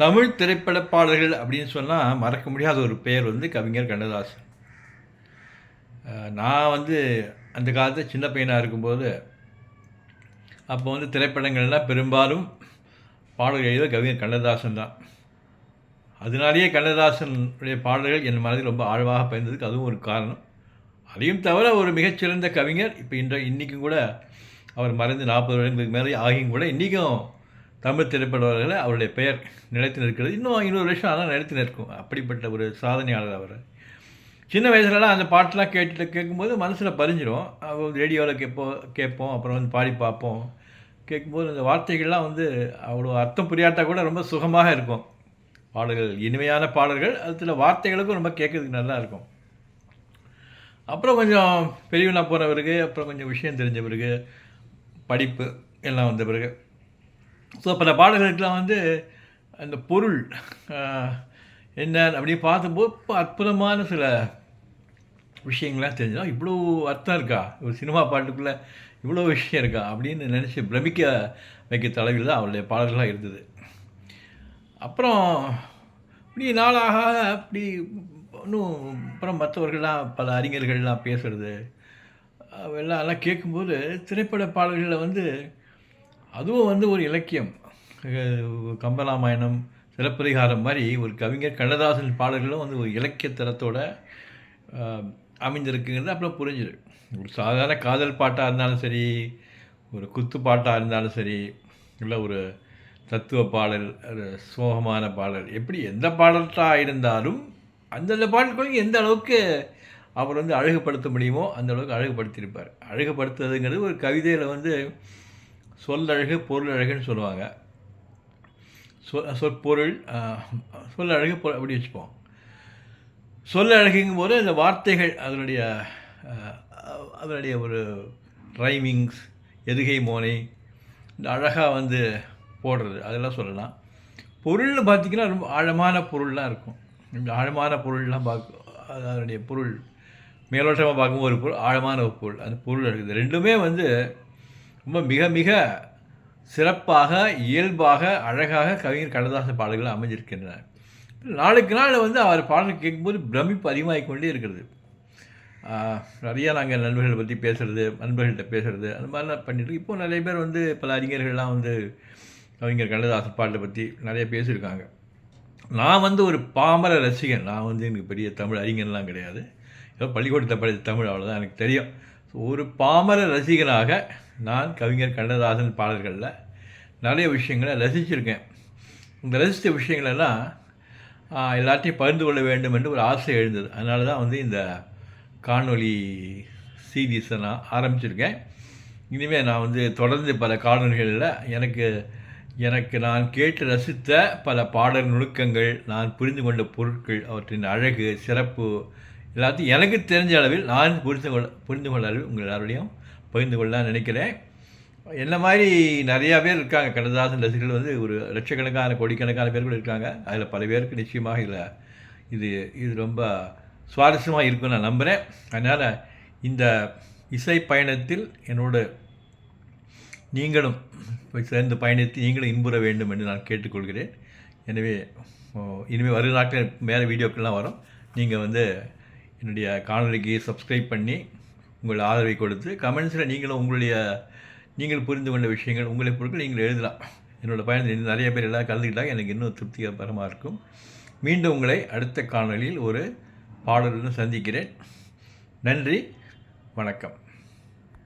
தமிழ் திரைப்பட பாடல்கள் அப்படின்னு சொன்னால் மறக்க முடியாத ஒரு பெயர் வந்து கவிஞர் கண்ணதாசன். நான் வந்து அந்த காலத்தில் சின்ன பையனாக இருக்கும்போது அப்போ வந்து திரைப்படங்கள்லாம் பெரும்பாலும் பாடல்கள் எழுத கவிஞர் கண்ணதாசன் தான். அதனாலேயே கண்ணதாசனுடைய பாடல்கள் என் மனதில் ரொம்ப ஆழ்வாக பயந்ததுக்கு அதுவும் ஒரு காரணம். அதையும் தவிர ஒரு மிகச்சிறந்த கவிஞர் இப்போ இன்ற இன்றைக்கும் கூட அவர் மறைந்து நாற்பது வருடங்களுக்கு மேலே ஆகியும் கூட இன்றைக்கும் தமிழ் திரைப்படவர்கள் அவருடைய பெயர் நிலைத்து நிற்கிறது. இன்னும் இன்னொரு வருஷம் ஆனால் நிலைத்து நிற்கும். அப்படிப்பட்ட ஒரு சாதனையாளர் அவர். சின்ன வயசுலலாம் அந்த பாட்டெலாம் கேட்டுட்டு கேட்கும்போது மனசில் பதிஞ்சிரும் ரேடியோவில் கேட்போம் கேட்போம் அப்புறம் வந்து பாடி பார்ப்போம். கேட்கும்போது அந்த வார்த்தைகள்லாம் வந்து அவ்வளோ அர்த்தம் புரியாட்டா கூட ரொம்ப சுகமாக இருக்கும். பாடல்கள் இனிமையான பாடல்கள் அதில் வார்த்தைகளுக்கும் ரொம்ப கேட்கறதுக்கு நல்லா இருக்கும். அப்புறம் கொஞ்சம் பெரியவனாக போன பிறகு அப்புறம் கொஞ்சம் விஷயம் தெரிஞ்ச பிறகு படிப்பு எல்லாம் வந்த பிறகு ஸோ பல பாடல்களுக்கெல்லாம் வந்து அந்த பொருள் என்ன அப்படின்னு பார்த்தபோது இப்போ அற்புதமான சில விஷயங்கள்லாம் தெரிஞ்சிடும் இவ்வளோ அர்த்தம் இருக்கா? ஒரு சினிமா பாட்டுக்குள்ளே இவ்வளோ விஷயம் இருக்கா? அப்படின்னு நினச்சி பிரமிக்க வைக்க தலைவில் தான் அவருடைய பாடல்களாக இருந்தது. அப்புறம் இப்படி நாளாக அப்படி இன்னும் அப்புறம் மற்றவர்கள்லாம் பல அறிஞர்கள்லாம் பேசுகிறது எல்லாம் எல்லாம் கேட்கும்போது திரைப்பட பாடல்களில் வந்து அதுவும் வந்து ஒரு இலக்கியம். கம்பராமாயணம் சிலப்பதிகாரம் மாதிரி ஒரு கவிஞர் கண்ணதாசன் பாடல்களும் வந்து ஒரு இலக்கிய தரத்தோட அமைஞ்சிருக்குங்கிறது அப்புறம் புரிஞ்சுது. ஒரு சாதாரண காதல் பாட்டாக இருந்தாலும் சரி ஒரு குத்து பாட்டாக இருந்தாலும் சரி இல்லை ஒரு தத்துவ பாடல் ஒரு சோகமான பாடல் எப்படி எந்த பாடல்களாக இருந்தாலும் அந்தந்த பாடல்களுக்கு எந்த அளவுக்கு அவர் வந்து அழகுபடுத்த முடியுமோ அந்த அளவுக்கு அழகுபடுத்தியிருப்பார். அழகுபடுத்துறதுங்கிறது ஒரு கவிதையில் வந்து சொல்லழகு பொருளழகுன்னு சொல்லுவாங்க. சொல் சொற்பொருள் சொல் அழகு பொருள் அப்படி வச்சுப்போம். சொல்லழகுங்கும் போது இந்த வார்த்தைகள் அதனுடைய அதனுடைய ஒரு ரைமிங்ஸ் எதுகை மோனை இந்த அழகாக வந்து போடுறது அதெல்லாம் சொல்லலாம். பொருள்னு பார்த்திங்கன்னா ரொம்ப ஆழமான பொருள்லாம் இருக்கும். இந்த ஆழமான பொருள்லாம் பார்க்க அது அதனுடைய பொருள் மேலோட்டமாக பார்க்கும்போது ஒரு பொருள் ஆழமான ஒரு பொருள் அந்த பொருள் இருக்குது. ரெண்டுமே வந்து ரொம்ப மிக மிக சிறப்பாக இயல்பாக அழகாக கவிஞர் கண்ணதாசன் பாடல்கள் அமைஞ்சிருக்கின்றன. நாளுக்கு நாள் வந்து அவர் பாடல் கேட்கும்போது பிரமிப்பு அதிகமாகிக் கொண்டே இருக்கிறது. நிறையா நாங்கள் நண்பர்களை பற்றி பேசுகிறது நண்பர்கள்ட்ட பேசுகிறது அந்த மாதிரிலாம் பண்ணிட்டு இப்போது நிறைய பேர் வந்து பல அறிஞர்கள்லாம் வந்து கவிஞர் கண்ணதாசன் பாட்டை பற்றி நிறைய பேசியிருக்காங்க. நான் வந்து ஒரு பாமர ரசிகன். நான் வந்து எனக்கு பெரிய தமிழ் அறிஞர்லாம் கிடையாது. ஏதோ பள்ளிக்கூடத்தில் படித்த தமிழ் அவ்வளோதான் எனக்கு தெரியும். ஸோ ஒரு பாமர ரசிகனாக நான் கவிஞர் கண்ணதாசன் பாடல்களில் நிறைய விஷயங்களை ரசிச்சிருக்கேன். இந்த ரசித்த விஷயங்களெல்லாம் எல்லாத்தையும் பகிர்ந்து கொள்ள வேண்டும் என்று ஒரு ஆசை எழுந்தது. அதனால தான் வந்து இந்த காணொளி சீரீஸை நான் ஆரம்பிச்சிருக்கேன். இனிமேல் நான் வந்து தொடர்ந்து பல காணொலிகளில் எனக்கு எனக்கு நான் கேட்டு ரசித்த பல பாடல் நுணுக்கங்கள் நான் புரிந்து கொண்ட பொருட்கள் அவற்றின் அழகு சிறப்பு எல்லாத்தையும் எனக்கு தெரிஞ்ச அளவில் நான் புரிந்து கொள்ள புரிந்து கொள்ள அளவில் உங்கள் எல்லாரோடையும் பகிர்ந்து கொள்ளலாம் நினைக்கிறேன். என்ன மாதிரி நிறையா பேர் இருக்காங்க. கண்ணதாசன் ரசிகர்கள் வந்து ஒரு லட்சக்கணக்கான கோடிக்கணக்கான பேர் கூட இருக்காங்க. அதில் பல பேருக்கு நிச்சயமாக இதில் இது இது ரொம்ப சுவாரஸ்யமாக இருக்கும்னு நான் நம்புகிறேன் அதனால் இந்த இசை பயணத்தில் என்னோட நீங்களும் போய் சேர்ந்து பயணித்து நீங்களும் இன்புற வேண்டும் என்று நான் கேட்டுக்கொள்கிறேன். எனவே இனிமேல் வரும் நாட்கள் மேலே வீடியோக்கள்லாம் வரும். நீங்கள் வந்து என்னுடைய காணொலிக்கு சப்ஸ்கிரைப் பண்ணி உங்கள் ஆதரவை கொடுத்து கமெண்ட்ஸில் நீங்களும் உங்களுடைய நீங்கள் புரிந்து கொண்ட விஷயங்கள் உங்களை பொருட்கள் நீங்கள் எழுதலாம். என்னோட பயணத்தில் இன்னும் நிறைய பேர் எல்லாம் கலந்துக்கிட்டாங்க. எனக்கு இன்னும் திருப்திகரமாக இருக்கும். மீண்டும் உங்களை அடுத்த காணொலியில் ஒரு பாடலுடன் சந்திக்கிறேன். நன்றி. வணக்கம்.